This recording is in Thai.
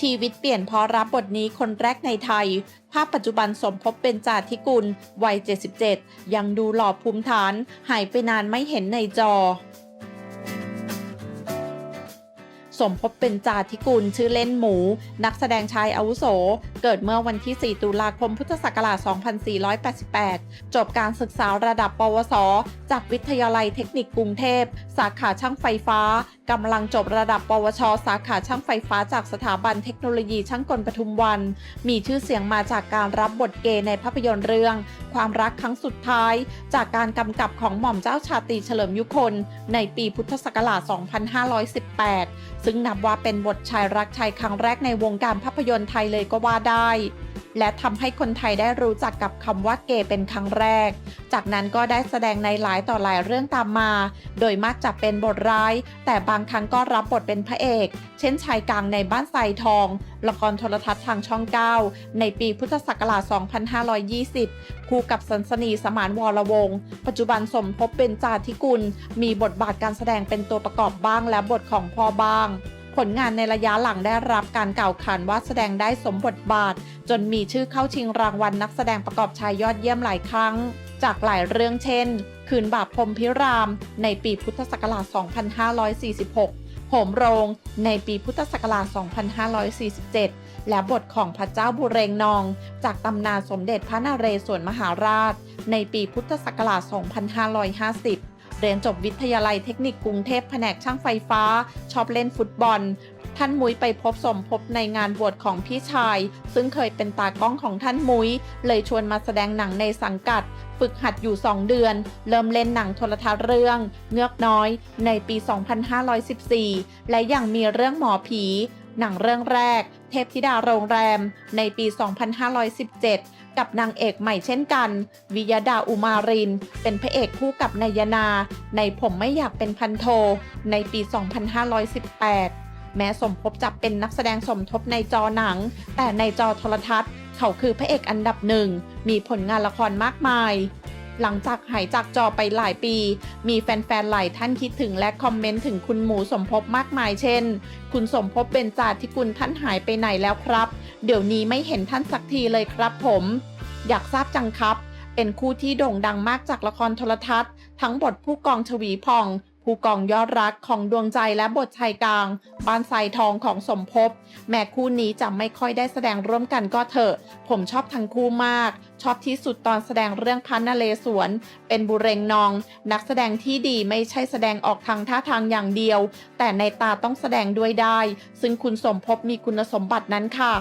ชีวิตเปลี่ยนเพราะรับบทนี้คนแรกในไทย ภาพปัจจุบันสมภพเป็นจ่าธิกุล วัย 77 ยังดูหล่อภูมิฐาน หายไปนานไม่เห็นในจอ สมภพเป็นจาธิกุลชื่อเล่นหมู นักแสดงชายอาวุโส เกิดเมื่อวันที่ 4 ตุลาคมพุทธศักราช 2488 จบการศึกษาระดับปวส จากวิทยาลัยเทคนิคกรุงเทพ สาขาช่างไฟฟ้า กำลังจบระดับ ปวช สาขาช่างไฟฟ้าจากสถาบันเทคโนโลยีช่างกลปทุมวัน มีชื่อเสียงมาจากการรับบทเกย์ในภาพยนตร์เรื่อง ความรักครั้งสุดท้าย จากการกำกับของหม่อมเจ้าชาตรีเฉลิมยุคน ในปีพุทธศักราช 2518 ซึ่งนับว่าเป็นบทชายรักชายครั้งแรกในวงการภาพยนตร์ไทยเลยก็ว่าได้ และทำให้คนไทยได้รู้จักกับคำว่าเกย์เป็นครั้งแรก จากนั้นก็ได้แสดงในหลายต่อหลายเรื่องตามมา โดยมักจะเป็นบทร้าย แต่บางครั้งก็รับบทเป็นพระเอก เช่นชายกลางในบ้านทรายทอง ละครโทรทัศน์ทางช่อง 9 ในปีพุทธศักราช 2520 คู่กับสันสนีสมานวรวงศ์ปัจจุบันสมภพเป็นจาธิกุล มีบทบาทการแสดงเป็นตัวประกอบบ้างและบทของพ่อบ้าง ผลงานในระยะหลังได้รับการกล่าวขานว่าแสดงได้สมบทบาท จนมีชื่อเข้าชิงรางวัลนักแสดงประกอบชายยอดเยี่ยมหลายครั้ง จากหลายเรื่องเช่น คืนบาปพรมพิราม ในปีพุทธศักราช 2546 โหมโรง ในปีพุทธศักราช 2547 และบทของพระเจ้าบุเรงนอง จากตำนานสมเด็จพระนเรศวรมหาราช ในปีพุทธศักราช 2550 เรียนจบวิทยาลัยเทคนิคกรุงเทพแผนกช่างไฟฟ้า ชอบเล่นฟุตบอล ท่านมุ้ยไปพบสมภพในงานบวชของพี่ชาย ซึ่งเคยเป็นตากล้องของท่านมุ้ย เลยชวนมาแสดงหนังในสังกัด ฝึกหัดอยู่ 2 เดือน เริ่มเล่นหนังโทรทัศน์เรื่อง เงือกน้อย ในปี 2514 และยังมีเรื่องหมอผีหนังเรื่องแรก เทพธิดาโรงแรม ในปี 2517 กับนางเอกใหม่เช่นกัน วิยดาอุมาริน เป็นพระเอกคู่กับนายนา ในผมไม่อยากเป็นพันโท ในปี 2518 แม้สมภพจะเป็นนักแสดงสมทบในจอหนัง แต่ในจอโทรทัศน์ เขาคือพระเอกอันดับหนึ่ง มีผลงานละครมากมาย หลังจากหายจากจอไปหลายปี มีแฟนๆ หลายท่านคิดถึงและคอมเมนต์ถึงคุณหมูสมภพมากมายเช่น คุณสมภพเป็นจาธิกุลท่านหายไปไหนแล้วครับ เดี๋ยวนี้ไม่เห็นท่านสักทีเลยครับผม อยากทราบจังครับ เป็นคู่ที่โด่งดังมากจากละครโทรทัศน์ ทั้งบทผู้กองชวีพอง ผู้กองยอดรักของดวงใจและบทชายกลาง บ้านทรายทองของสมภพ แม้คู่นี้จะไม่ค่อยได้แสดงร่วมกันก็เถอะ ผมชอบทั้งคู่มาก ชอบที่สุดตอนแสดงเรื่องพันนเลสวน เป็นบุเรงนอง นักแสดงที่ดีไม่ใช่แสดงออกทางท่าทางอย่างเดียว แต่ในตาต้องแสดงด้วยได้ ซึ่งคุณสมภพมีคุณสมบัตินั้นค่ะ